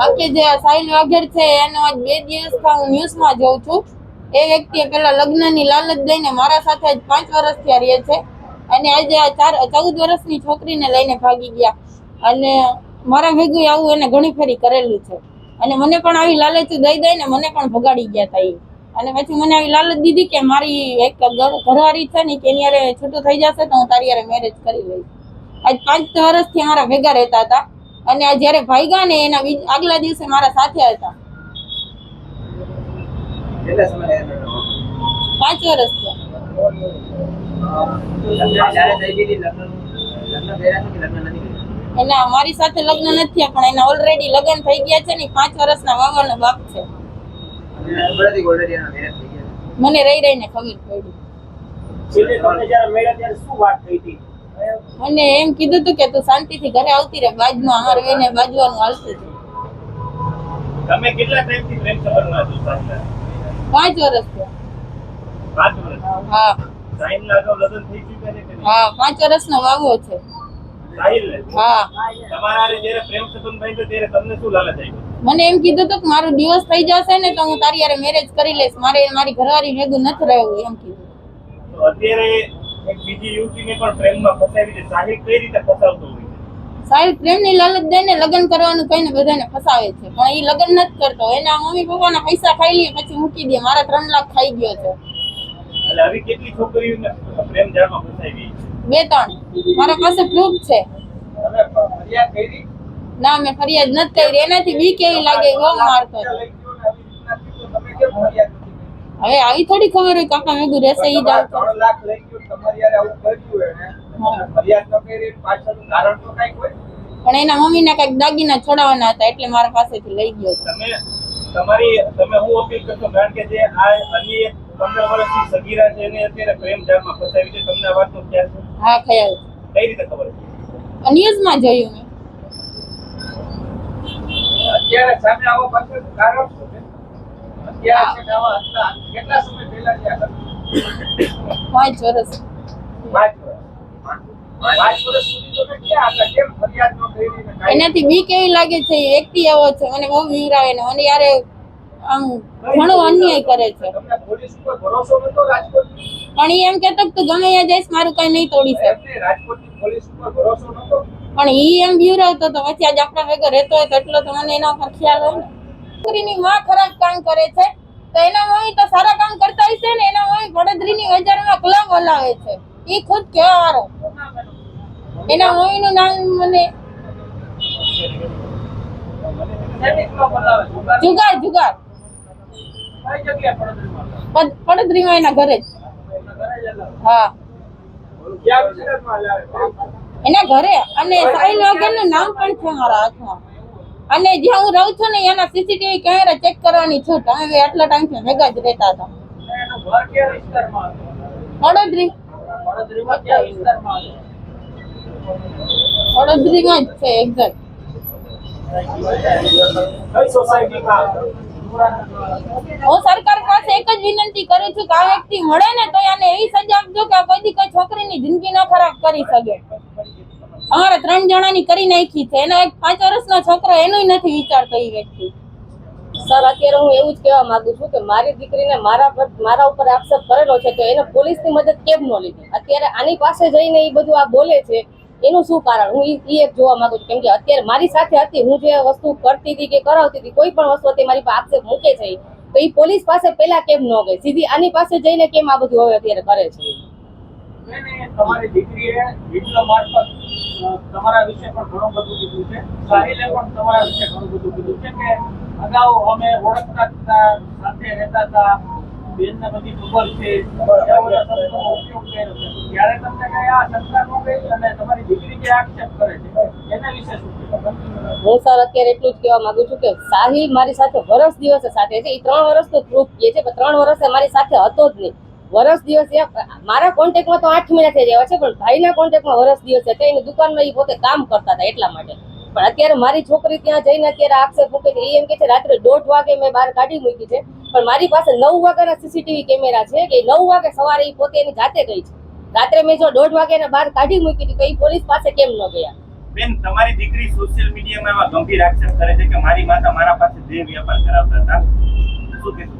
બાકી જે સાહિલ વાઘેર છે, એનો આજ બે દિવસ હું ન્યૂઝમાં જોઉં છું. એ વ્યક્તિએ પેલા લગ્નની લાલચ દઈને મારા સાથે આજ પાંચ વર્ષ થયા રહે છે. અને આજે આ ચાર, ચૌદ વર્ષની છોકરીને લઈને ભાગી ગયા. અને મારા ભેગું આવું એને ઘણી ફેરી કરેલું છે. અને મને પણ આવી લાલચ દઈ દઈને મને પણ ભગાડી ગયા હતા એ અને પછી મને આવી લાલચ દીધી કે મારી એક ઘર- ઘરવાળી છે ને, કે એની છૂટું થઈ જશે તો હું તારી મેરેજ કરી લઈશ. આજ પાંચ વર્ષથી અમારા ભેગા રહેતા હતા. અને આ જ્યારે ભાગ્યા ને એના આગલા દિવસે મારા સાથે હતા? પાંચ વર્ષ એના મારી સાથે લગ્ન નથી પણ એના ઓલરેડી લગ્ન થઈ ગયા છે ને પાંચ વર્ષના વાવરનો બાપ છે. મને રહી રહીને ખબર પડી. મને એમ કીધું હતું કે તું શાંતિથી ઘરે આવતી રહે બાજુમાં અમારે એને બાજવાનું હાલતું હતું. તમે કેટલા ટાઈમથી પ્રેમ સંબંધમાં છો પાંચ વર્ષ થયા. પાંચ વર્ષ હા સાહિલના અગાઉ લગ્ન થઈ ચૂક્યા ને હા પાંચ વર્ષનો વાવો છે. સાહિલ હા. તમારા જ્યારે પ્રેમ સંબંધ બાંધ્યો ત્યારે તમને શું લાલચ આવી? મને એમ કીધું હતું કે મારું દિવસ થઈ જશે ને તો હું તારી હારે મેરેજ કરી લઈશ. મારે મારી ઘરવાળી ભેગું નથી રહેવું એમ કીધું. અત્યારે એક બીજી યુવતીને પણ પ્રેમમાં ફસાવી છે. સાહિલ કઈ રીતે ફસાવતો હોય સાહેબ પ્રેમની લાલચ દઈને લગ્ન કરવાનું કહીને બધાને ફસાવે છે. પણ એ લગ્ન નથી કરતો. એના મમ્મી પપ્પાના પૈસા ખાઈ લઈએ પછી મૂકી દે. મારા ત્રણ લાખ ખાઈ ગયો છે. એટલે આવી કેટલી છોકરીઓને પ્રેમ જાળમાં ફસાવી બે ત્રણ. મારા પાસે પ્રૂફ છે. તમે ફરિયાદ કરી? ના મેં ફરિયાદ નથી કરી. એનાથી બી કેવી લાગે બહુ મારતો? હવે આવી થોડી ખબર હોય કાકા ભેગું રહેશે ઈ જ આવતો કર્યું એને. ફરિયાદ ન કાંઈક પણ દાગીના છોડાવવાના હતા એટલે મારા પાસેથી લઈ ગયો તમે તમારી તમે હું અપીલ કરશો કારણ કે જે આ અન્ય એક પંદર વર્ષની સગીરા છે એને અત્યારે પ્રેમ જાળમાં ફસાવી છે તમને આ વાતનો ખ્યાલ છે? હા ખ્યાલ કઈ રીતે ખબર છે? છે ન્યૂઝમાં જોયું મેં. અત્યારે સામે આવો પાછળ કારણ શું છે? અત્યારે છે આવા હતા કેટલા સમય પહેલા થયા હતા? પાંચ વર્ષ. એનાથી બી કેવી લાગે છે એકટી આવો છે મને બહુ વીવરાવે ને મને યારે આમ ઘણો અન્યાય કરે છે. ઉપર પણ એમ કેતો તું ગમે ત્યાં જઈશ મારું કઈ નહીં તોડી શકે. ઉપર પણ ઈ એમ બીવરાવતો તો પછી આજ આપણા ભેગો રહેતો હોય તો એટલો તો મને એના પર ખ્યાલ હોય ને. છોકરીની માં ખરાબ કામ કરે છે તો એના મમ્મી તો સારા કામ કરતા હશે ને એના મમ્મી વડોદરીની બજારમાં ક્લબ બોલાવે છે. ઈ ખુદ કહેવા વાળો એના નું નામ મને? જુગાર? જુગાર પડોદરીમાં? એના ઘરે. હા? એના ઘરે અને સાહિલ વગરનું નામ પણ છે મારા હાથમાં અને જ્યાં હું રહું છું ને એના સીસીટીવી કેમેરા ચેક કરવાની છૂટ અમે આટલા ટાઈમથી ભેગા જ રહેતા હતું? વડોદરી વડોદરીમાં જ છે એક્ઝેક્ટ કઈ સોસાયટીમાં હું સરકાર પાસે એક જ વિનંતી કરું છું કે આ વ્યક્તિ મળે ને તો એને એવી સજા આપજો કે કોઈ કોઈ છોકરીની જિંદગી ન ખરાબ કરી શકે. અમારા ત્રણ જણાની કરી નાખી છે. એનો એક પાંચ વર્ષનો છોકરો એનું નથી વિચારતો એ વ્યક્તિ. સર અત્યારે હું એવું જ કહેવા માંગુ છું કે મારી દીકરીને મારા પર મારા ઉપર આક્ષેપ કરેલો છે તો એને પોલીસની મદદ કેમ ન લીધી? અત્યારે આની પાસે જઈને એ બધું આ બોલે છે, એનું શું કારણ? હું એ એક જોવા માંગુ છું, કેમ કે અત્યારે મારી સાથે હતી, હું જે વસ્તુ કરતી હતી કે કરાવતી હતી, કોઈ પણ વસ્તુ હતી મારી પાસે આક્ષેપ મૂકે છે તો એ પોલીસ પાસે પહેલા કેમ ન ગઈ? સીધી આની પાસે જઈને કેમ આ બધું હવે અત્યારે કરે છે? તમારી દીકરીએ વીડિયો તમારા વિશે પણ ઘણું બધું કીધું છે. સાહિલે પણ તમારા અગાઉ અમે ઓળખતા હતા, સાથે રહેતા હતા. બધી ખબર છે. ઉપયોગ તમને આ શંકા ન અને તમારી દીકરી જે આક્ષેપ કરે છે, એના વિશે હું સર અત્યારે એટલું જ કહેવા માંગુ છું કે સાહિલ મારી સાથે વરસ દિવસે સાથે છે. એ ત્રણ વર્ષનું પ્રૂફ કહે છે, પણ ત્રણ વર્ષે મારી સાથે હતો જ નહીં. વરસ દિવસ મારા કોન્ટેક્ટમાં તો આઠ મહિના થઈ ગયા છે, પણ ભાઈના કોન્ટેક્ટમાં વરસ દિવસ તો એની દુકાનમાં એ પોતે કામ કરતા હતા એટલા માટે. પણ અત્યારે મારી છોકરી ત્યાં જઈને અત્યારે આક્ષેપ મૂકે છે એ એમ કે છે, રાત્રે દોઢ વાગે મેં બહાર કાઢી મૂકી છે, પણ મારી પાસે નવ વાગ્યાના સીસીટીવી કેમેરા છે, કે નવ વાગે સવારે એ પોતે એની જાતે ગઈ છે. રાત્રે મેં જો દોઢ વાગે એને બહાર કાઢી મૂકી હતી, તો એ પોલીસ પાસે કેમ ન ગયા? બેન, તમારી દીકરી સોશિયલ મીડિયામાં એવા ગંભીર આક્ષેપ કરે છે કે મારી માતા મારા પાસે જે વ્યાપાર કરાવતા હતા, શું કહેશું?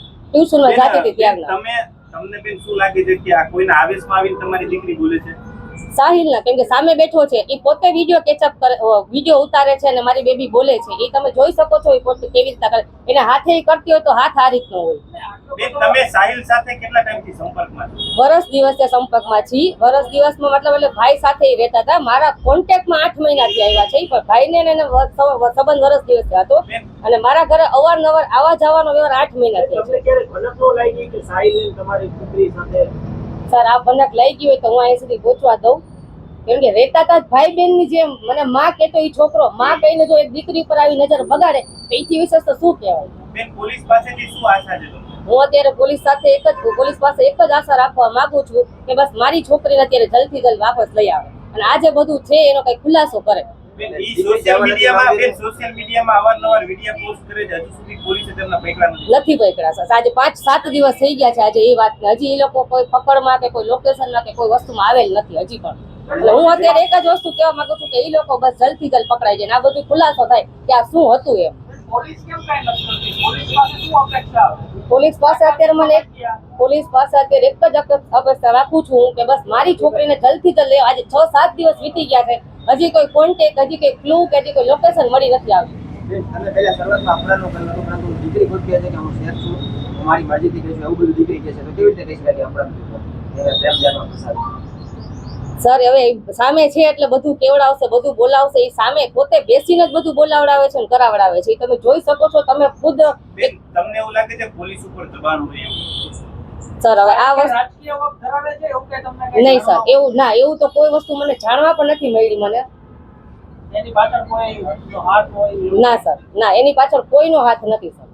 ટ્યુશનમાં જાતી હતી ત્યારના તમે તમને બેન શું લાગે છે કે આ કોઈના આવેશમાં આવીને તમારી દીકરી બોલે છે? સાહિલના કેમ કે સામે બેઠો છે એ પોતે વીડિયો કેચઅપ કરે વીડિયો ઉતારે છે અને મારી બેબી બોલે છે. એ તમે જોઈ શકો છો એ પોતે કેવી રીતના કરે. એને હાથે કરતી હોય તો હાથ આ રીતનો હોય. તમે સાહિલ સાથે કેટલા ટાઈમથી સંપર્કમાં વરસ દિવસે સંપર્કમાં છી. વરસ દિવસમાં મતલબ એટલે ભાઈ સાથે રહેતા હતા. મારા કોન્ટેક્ટમાં આઠ મહિનાથી આવ્યા છે પણ ભાઈને એને સંબંધ વરસ દિવસથી હતો. અને મારા ઘરે અવારનવાર આવા જવાનો વ્યવહાર આઠ મહિનાથી છે. સર આ ભનક લઈ ગઈ હોય તો હું અહીં સુધી પહોંચવા દઉં. કેમ કે રહેતા હતા ભાઈ બહેનની જેમ મને માં કહેતો એ છોકરો માં કહીને જો એક દીકરી પર આવી નજર બગાડે તો એથી વિશેષ તો શું કહેવાય? બેન પોલીસ પાસેથી શું આશા છે હું અત્યારે પોલીસ સાથે એક જ પોલીસ પાસે એક જ આશા રાખવા માંગુ છું કે બસ મારી છોકરીને અત્યારે જલ્દથી જલ્દ વાપસ લઈ આવે. અને આ જે બધું છે એનો કઈ ખુલાસો કરે. બેન ઈ સોશિયલ મીડિયામાં બેન સોશિયલ મીડિયામાં અવારનવાર વીડિયો પોસ્ટ કરે છે. હજુ સુધી પોલીસે તેમના પકડા નથી નથી પકડા સર આજે પાંચ સાત દિવસ થઈ ગયા છે આજે એ વાત હજી એ લોકો કોઈ પકડમાં કે કોઈ લોકેશનમાં કે કોઈ વસ્તુમાં આવેલ નથી હજી પણ. એટલે હું અત્યારે એક જ વસ્તુ કહેવા માંગુ છું કે એ લોકો બસ જલ્દથી જલ્દ પકડાય જાય આ બધું ખુલાસો થાય કે આ શું હતું એમ. પોલીસ કેમ કાંઈ નથી કરતી? પોલીસ પાસે શું અપેક્ષા પોલીસ પાસે અત્યારે મને પોલીસ પાસે અત્યારે એક જ અપે- અપેક્ષા રાખું છું કે બસ મારી છોકરીને જલ્દથી જલ્દ લેવા આજે છ સાત દિવસ વીતી ગયા છે. હજી કોઈ કોન્ટેક હજી કોઈ ક્લુ કે હજી કોઈ લોકેશન મળી નથી આવ્યું. સર હવે સામે છે એટલે બધું કેવડાવશે બધું બોલાવશે. એ સામે પોતે બેસીને જ બધું બોલાવડાવે છે અને કરાવડાવે છે. એ તમે જોઈ શકો છો તમે ખુદ તમને એવું લાગે છે પોલીસ ઉપર દબાણ હોય સર હવે આ વસ્તુ નહીં સર એવું ના એવું તો કોઈ વસ્તુ મને જાણવા પણ નથી મળી મને? ના સર ના એની પાછળ કોઈનો હાથ નથી સર